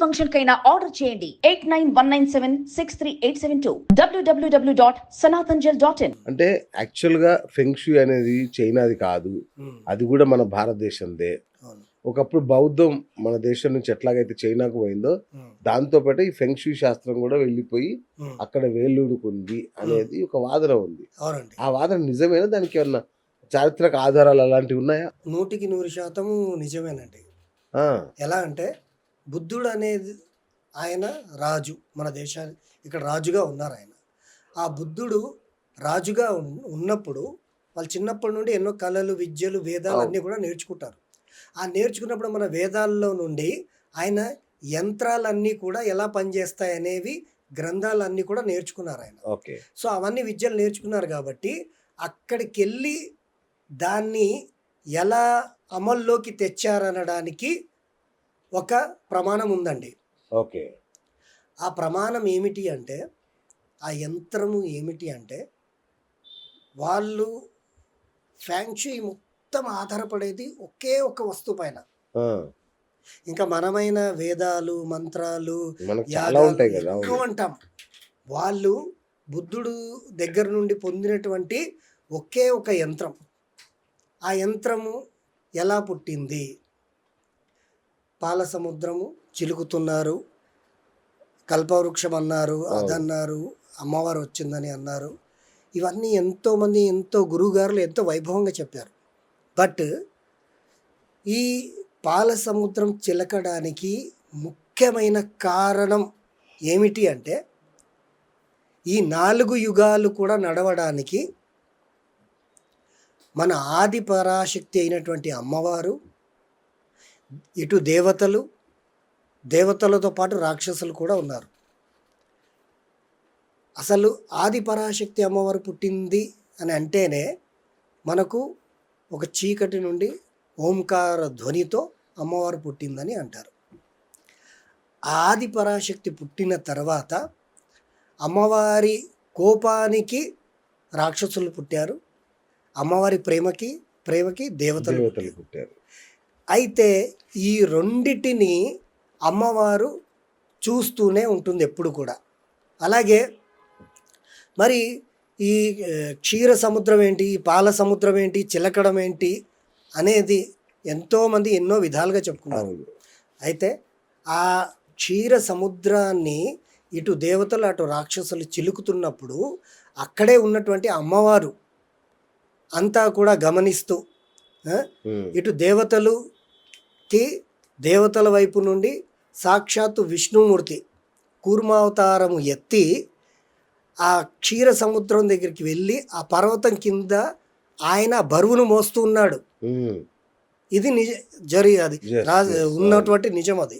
Function కైనా order చేయండి. Eight nine one nine seven six three eight seven two. డబ్ల్యూడబ్ల్యూడబ్ల్యూ dot సనాతన్జల్ dot in. అంటే యాక్చువల్గా ఫెంక్షు అనేది చైనాది కాదు. అది కూడా మన భారతదేశందే. ఒకప్పుడు బౌద్ధం మన దేశం నుంచి ఎట్లాగైతే చైనాకు పోయిందో దాంతో పాటు ఈ ఫెంక్షు శాస్త్రం కూడా వెళ్ళిపోయి అక్కడ వేళ్ళూరుకుంది అనేది ఒక వాదన ఉంది. ఆ వాదన నిజమేనా? దానికి ఏమన్నా చారిత్రక ఆధారాలు అలాంటివి ఉన్నాయా? నూటికి నూరు శాతము నిజమేనండి. ఆ, ఎలా అంటే బుద్ధుడు అనేది ఆయన రాజు మన దేశానికి ఇక్కడ రాజుగా ఉన్నారు ఆయన. ఆ బుద్ధుడు రాజుగా ఉన్- ఉన్నప్పుడు వాళ్ళు చిన్నప్పటి నుండి ఎన్నో కళలు విద్యలు వేదాలు అన్నీ కూడా నేర్చుకుంటారు. ఆ నేర్చుకున్నప్పుడు మన వేదాల్లో నుండి ఆయన యంత్రాలన్నీ కూడా ఎలా పనిచేస్తాయి అనేవి గ్రంథాలన్నీ కూడా నేర్చుకున్నారు ఆయన. ఓకే. సో అవన్నీ విద్యలు నేర్చుకున్నారు కాబట్టి అక్కడికి వెళ్ళి దాన్ని ఎలా అమల్లోకి తెచ్చారనడానికి ఒక ప్రమాణం ఉందండి. ఓకే. ఆ ప్రమాణం ఏమిటి అంటే ఆ యంత్రము ఏమిటి అంటే వాళ్ళు ఫ్యాంక్షీ మొత్తం ఆధారపడేది ఒకే ఒక వస్తువు పైన. ఇంకా మనమైన వేదాలు మంత్రాలు ఎక్కువ. అంటాం. వాళ్ళు బుద్ధుడు దగ్గర నుండి పొందినటువంటి ఒకే ఒక యంత్రం. ఆ యంత్రము ఎలా పుట్టింది? పాల సముద్రము చిలుకుతున్నారు. కల్పవృక్షం అన్నారు. అదన్నారు అమ్మవారు వచ్చిందని అన్నారు. ఇవన్నీ ఎంతోమంది ఎంతో గురువుగారులు ఎంతో వైభవంగా చెప్పారు. బట్ ఈ పాల సముద్రం చిలకడానికి ముఖ్యమైన కారణం ఏమిటి అంటే ఈ నాలుగు యుగాలు కూడా నడవడానికి మన ఆది పరాశక్తి అయినటువంటి అమ్మవారు ఇటు దేవతలు దేవతలతో పాటు రాక్షసులు కూడా ఉన్నారు. అసలు ఆది పరాశక్తి అమ్మవారు పుట్టింది అని అంటేనే మనకు ఒక చీకటి నుండి ఓంకార ధ్వనితో అమ్మవారు పుట్టిందని అంటారు. ఆ ఆది పరాశక్తి పుట్టిన తర్వాత అమ్మవారి కోపానికి రాక్షసులు పుట్టారు. అమ్మవారి ప్రేమకి ప్రేమకి దేవతలు పుట్టారు. అయితే ఈ రెండిటిని అమ్మవారు చూస్తూనే ఉంటుంది ఎప్పుడు కూడా. అలాగే మరి ఈ క్షీర సముద్రం ఏంటి ఈ పాల సముద్రం ఏంటి చిలకడం ఏంటి అనేది ఎంతోమంది ఎన్నో విధాలుగా చెప్పుకున్నారు అయితే ఆ క్షీర సముద్రాన్ని ఇటు దేవతలు అటు రాక్షసులు చిలుకుతున్నప్పుడు అక్కడే ఉన్నటువంటి అమ్మవారు అంతా కూడా గమనిస్తూ ఆ, ఉమ్, దేవతలుకి దేవతల వైపు నుండి సాక్షాత్తు విష్ణుమూర్తి కూర్మావతారము ఎత్తి ఆ క్షీర సముద్రం దగ్గరికి వెళ్ళి ఆ పర్వతం కింద ఆయన బరువును మోస్తూ ఉన్నాడు. ఇది నిజ జరి అది రాజు ఉన్నటువంటి నిజం అది.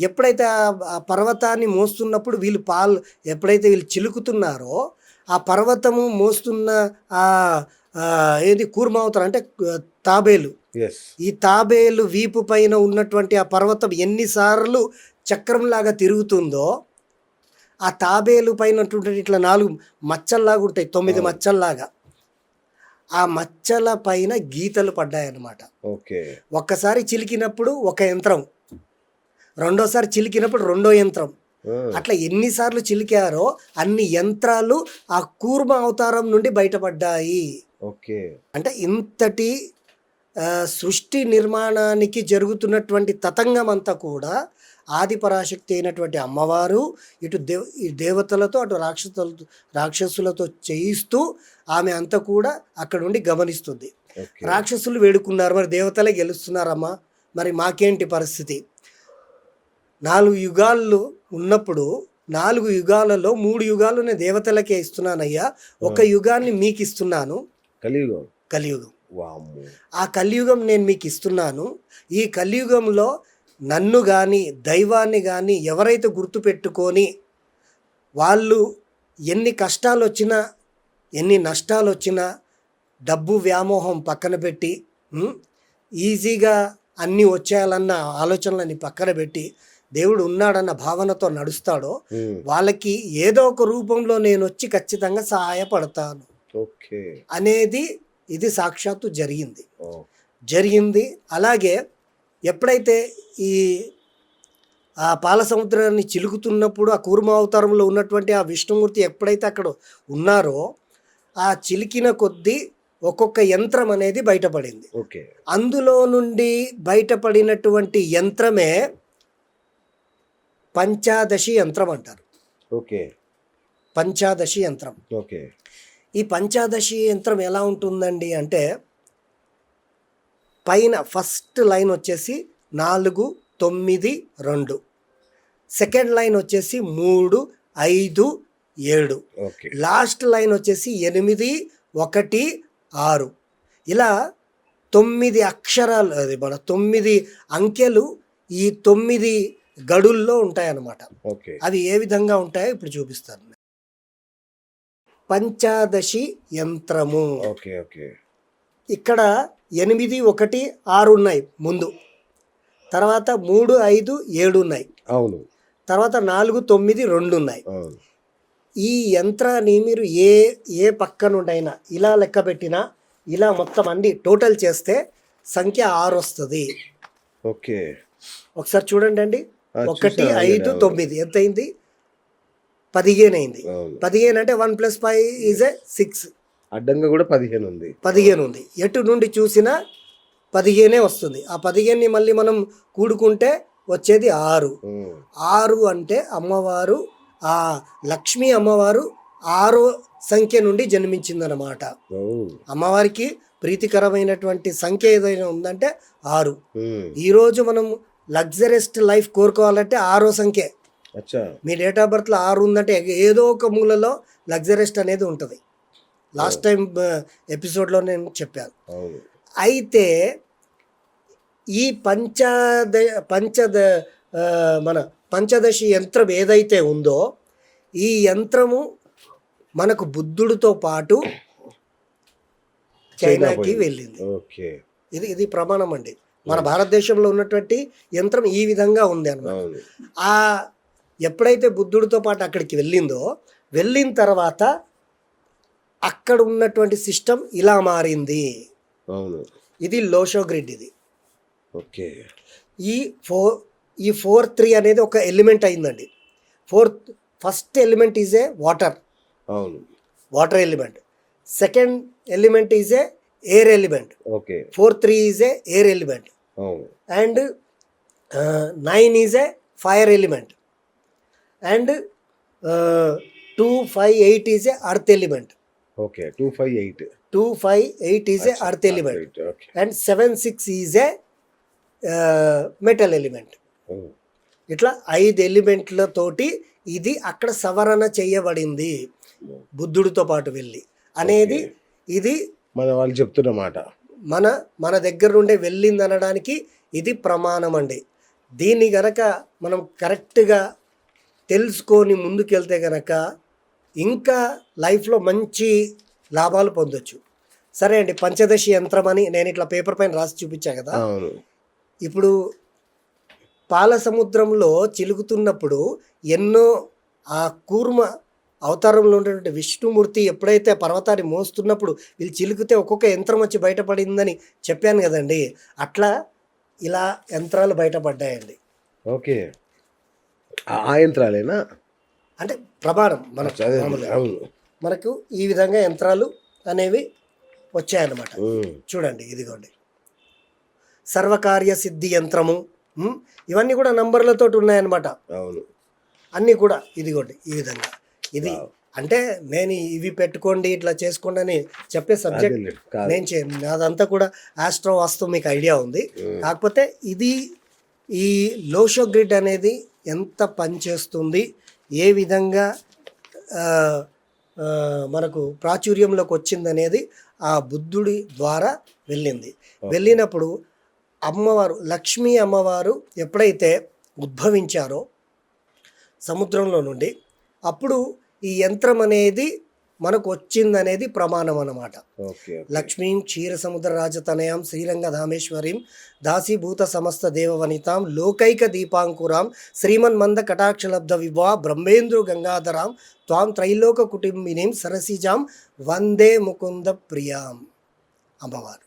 ఎప్పుడైతే ఆ- పర్వతాన్ని మోస్తున్నప్పుడు వీళ్ళు పాలు ఎప్పుడైతే వీళ్ళు చిలుకుతున్నారో ఆ పర్వతము మోస్తున్న ఆ ఏది కూర్మావతారం అంటే తాబేలు. ఈ తాబేలు వీపు పైన ఉన్నటువంటి ఆ పర్వతం ఎన్నిసార్లు చక్రంలాగా తిరుగుతుందో ఆ తాబేలు పైన ఇట్లా నాలుగు మచ్చల్లాగా ఉంటాయి తొమ్మిది. మచ్చల్లాగా. ఆ మచ్చల పైన గీతలు పడ్డాయన్నమాట. ఓకే. ఒక్కసారి చిలికినప్పుడు ఒక యంత్రం. రెండోసారి చిలికినప్పుడు రెండో యంత్రం. అట్లా ఎన్నిసార్లు చిలికారో అన్ని యంత్రాలు ఆ కూర్మ అవతారం నుండి బయటపడ్డాయి. ఓకే. అంటే ఇంతటి సృష్టి నిర్మాణానికి జరుగుతున్నటువంటి తతంగం అంతా కూడా ఆది పరాశక్తి అయినటువంటి అమ్మవారు ఇటు దేవ ఈ దేవతలతో అటు రాక్షసులతో రాక్షసులతో చేయిస్తూ ఆమె అంతా కూడా అక్కడ నుండి గమనిస్తుంది. రాక్షసులు వేడుకున్నారు మరి దేవతలే గెలుస్తున్నారమ్మా మరి మాకేంటి పరిస్థితి? నాలుగు యుగాలు ఉన్నప్పుడు నాలుగు యుగాలలో మూడు యుగాలు నేను దేవతలకే ఇస్తున్నానయ్యా ఒక యుగాన్ని మీకు ఇస్తున్నాను కలియుగం. కలియుగం. ఆ కలియుగం నేను మీకు ఇస్తున్నాను. ఈ కలియుగంలో నన్ను కానీ దైవాన్ని కానీ ఎవరైతే గుర్తుపెట్టుకొని వాళ్ళు ఎన్ని కష్టాలు వచ్చినా ఎన్ని నష్టాలు వచ్చినా డబ్బు వ్యామోహం పక్కన పెట్టి ఈజీగా అన్నీ వచ్చేయాలన్న ఆలోచనలని పక్కన పెట్టి దేవుడు ఉన్నాడన్న భావనతో నడుస్తాడో వాళ్ళకి ఏదో ఒక రూపంలో నేను వచ్చి ఖచ్చితంగా సహాయపడతాను. ఓకే. అనేది ఇది సాక్షాత్తు జరిగింది. జరిగింది. అలాగే ఎప్పుడైతే ఈ ఆ పాల సముద్రాన్ని చిలుకుతున్నప్పుడు ఆ కూర్మ అవతారంలో ఉన్నటువంటి ఆ విష్ణుమూర్తి ఎప్పుడైతే అక్కడ ఉన్నారో ఆ చిలికిన కొద్దీ ఒక్కొక్క యంత్రం అనేది బయటపడింది. ఓకే. అందులో నుండి బయటపడినటువంటి యంత్రమే పంచాదశి యంత్రం అంటారు. ఓకే. పంచాదశి యంత్రం. ఓకే. ఈ పంచాదశి యంత్రం ఎలా ఉంటుందండి అంటే పైన ఫస్ట్ లైన్ వచ్చేసి నాలుగు తొమ్మిది రెండు. సెకండ్ లైన్ వచ్చేసి మూడు ఐదు ఏడు. లాస్ట్ లైన్ వచ్చేసి ఎనిమిది ఒకటి ఆరు. ఇలా తొమ్మిది అక్షరాలు అది మన తొమ్మిది అంకెలు ఈ తొమ్మిది గడుల్లో ఉంటాయన్నమాట. ఓకే. అవి ఏ విధంగా ఉంటాయో ఇప్పుడు చూపిస్తాను. పంచాదశి యంత్రము. Okay okay. ఇక్కడ ఎనిమిది ఒకటి ఆరు ఉన్నాయి ముందు. తర్వాత మూడు ఐదు ఏడు ఉన్నాయి. అవును. తర్వాత నాలుగు తొమ్మిది రెండు ఉన్నాయి. ఈ యంత్రాన్ని మీరు ఏ ఏ పక్క నుండైనా ఇలా లెక్క పెట్టినా ఇలా మొత్తం అన్ని టోటల్ చేస్తే సంఖ్య ఆరు వస్తుంది. ఓకే. ఒకసారి చూడండి అండి ఒకటి ఐదు. తొమ్మిది. ఎంత అయింది పదిహేను అయింది పదిహేను అంటే one plus five is a six. అడ్డంగా కూడా పదిహేను ఉంది పదిహేను ఉంది ఎటు నుండి చూసినా పదిహేనే వస్తుంది. ఆ పదిహేనుని మళ్ళీ మనం కూడుకుంటే వచ్చేది ఆరు. ఆరు అంటే అమ్మవారు ఆ లక్ష్మీ అమ్మవారు ఆరో సంఖ్య నుండి జన్మించిందనమాట అమ్మవారికి ప్రీతికరమైనటువంటి సంఖ్య ఏదైనా ఉందంటే ఆరు. ఈరోజు మనం లగ్జరెస్ట్ లైఫ్ కోరుకోవాలంటే ఆరో సంఖ్య. మీ డేట్ ఆఫ్ బర్త్లో ఆరు ఉందంటే ఏదో ఒక మూలలో లగ్జరెస్ట్ అనేది ఉంటుంది. లాస్ట్ టైం ఎపిసోడ్లో నేను చెప్పాను. అయితే ఈ పంచద పంచద మన పంచదశి యంత్రం ఏదైతే ఉందో ఈ యంత్రము మనకు బుద్ధుడితో పాటు చైనాకి. వెళ్ళింది. ఓకే. ఇది ఇది ప్రమాణం అండి. మన భారతదేశంలో ఉన్నటువంటి యంత్రం ఈ విధంగా ఉంది అన్నమాట. ఆ ఎప్పుడైతే బుద్ధుడితో పాటు అక్కడికి వెళ్ళిందో వెళ్ళిన తర్వాత అక్కడ ఉన్నటువంటి సిస్టమ్ ఇలా మారింది. అవును. ఇది లోషో గ్రిడ్ ఇది. ఓకే. ఈ ఫోర్ ఈ ఫోర్ త్రీ అనేది ఒక ఎలిమెంట్ అయిందండి. Fourth first element is a water. అవును. Water element. Second element is a air element. Okay. Four three is a air element. అవును. And nine is a fire element. And two five eight is a earth element okay two five eight two five eight is a earth element and seven six is a metal element ఇట్లా ఐదు ఎలిమెంట్లతోటి ఇది అక్కడ సవరణ చేయబడింది బుద్ధుడితో పాటు వెళ్ళి. అనేది ఇది మన వాళ్ళు చెప్తున్నమాట మన మన దగ్గర నుండే వెళ్ళింది అనడానికి ఇది ప్రమాణం అండి. దీన్ని గనక మనం కరెక్ట్గా తెలుసుకొని ముందుకెళ్తే గనక ఇంకా లైఫ్లో మంచి లాభాలు పొందొచ్చు. సరే అండి పంచదశి యంత్రం అని నేను ఇట్లా పేపర్ పైన రాసి చూపించా కదా. ఇప్పుడు పాల సముద్రంలో చిలుకుతున్నప్పుడు ఎన్నో ఆ కూర్మ అవతారంలో ఉన్నటువంటి విష్ణుమూర్తి ఎప్పుడైతే పర్వతాన్ని మోస్తున్నప్పుడు వీళ్ళు చిలుకుతే ఒక్కొక్క యంత్రం వచ్చి బయటపడిందని చెప్పాను కదండి. అట్లా ఇలా యంత్రాలు బయటపడ్డాయండి. ఓకే. ఆ- యంత్రాలేనా? అంటే ప్రమాణం మనకు మనకు ఈ విధంగా యంత్రాలు అనేవి వచ్చాయన్నమాట. చూడండి ఇదిగోండి. సర్వకార్య సిద్ధి యంత్రము ఇవన్నీ కూడా నంబర్లతో ఉన్నాయన్నమాట. అవును. అన్నీ కూడా ఇదిగోండి ఈ విధంగా. ఇది. అంటే నేను ఇవి పెట్టుకోండి ఇట్లా చేసుకోండి అని చెప్పే సబ్జెక్ట్ నేను అదంతా కూడా ఆస్ట్రో వాస్తు మీకు ఐడియా ఉంది. కాకపోతే ఇది ఈ లోషో గ్రిడ్ అనేది ఎంత పనిచేస్తుంది ఏ విధంగా మనకు ప్రాచుర్యంలోకి వచ్చిందనేది ఆ బుద్ధుడి ద్వారా వెళ్ళింది. వెళ్ళినప్పుడు అమ్మవారు లక్ష్మీ అమ్మవారు ఎప్పుడైతే ఉద్భవించారో సముద్రంలో నుండి అప్పుడు ఈ యంత్రం అనేది మనకు వచ్చిందనేది ప్రమాణం ఓకే. లక్ష్మీం క్షీర సముద్ర రాజతనయాం శ్రీరంగధామేశ్వరీం దాసీభూత సమస్త దేవవనితాం లోకైక దీపాంకురాం శ్రీమన్ మంద కటాక్షలబ్ధ విభా బ్రహ్మేంద్రు గంగాధరాం త్వాం త్రైలోక కుటుంబినీం సరసిజాం వందే ముకుంద ప్రియాం. అమ్మవారు.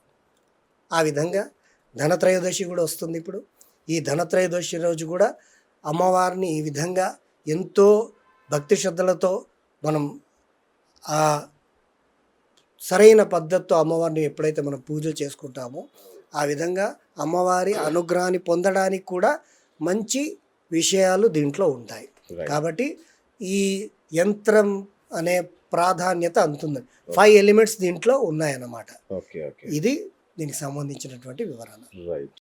ఆ విధంగా ధనత్రయోదశి కూడా వస్తుంది ఇప్పుడు. ఈ ధనత్రయోదశి రోజు కూడా అమ్మవారిని ఈ విధంగా ఎంతో భక్తి శ్రద్ధలతో మనం ఆ సరైన పద్ధతితో అమ్మవారిని ఎప్పుడైతే మనం పూజలు చేసుకుంటామో ఆ విధంగా అమ్మవారి అనుగ్రహాన్ని పొందడానికి కూడా మంచి విషయాలు దీంట్లో ఉంటాయి. కాబట్టి ఈ యంత్రం అనే ప్రాధాన్యత అంతుంది ఫైవ్ ఎలిమెంట్స్ దీంట్లో ఉన్నాయన్నమాట. ఇది దీనికి సంబంధించినటువంటి వివరణ. రైట్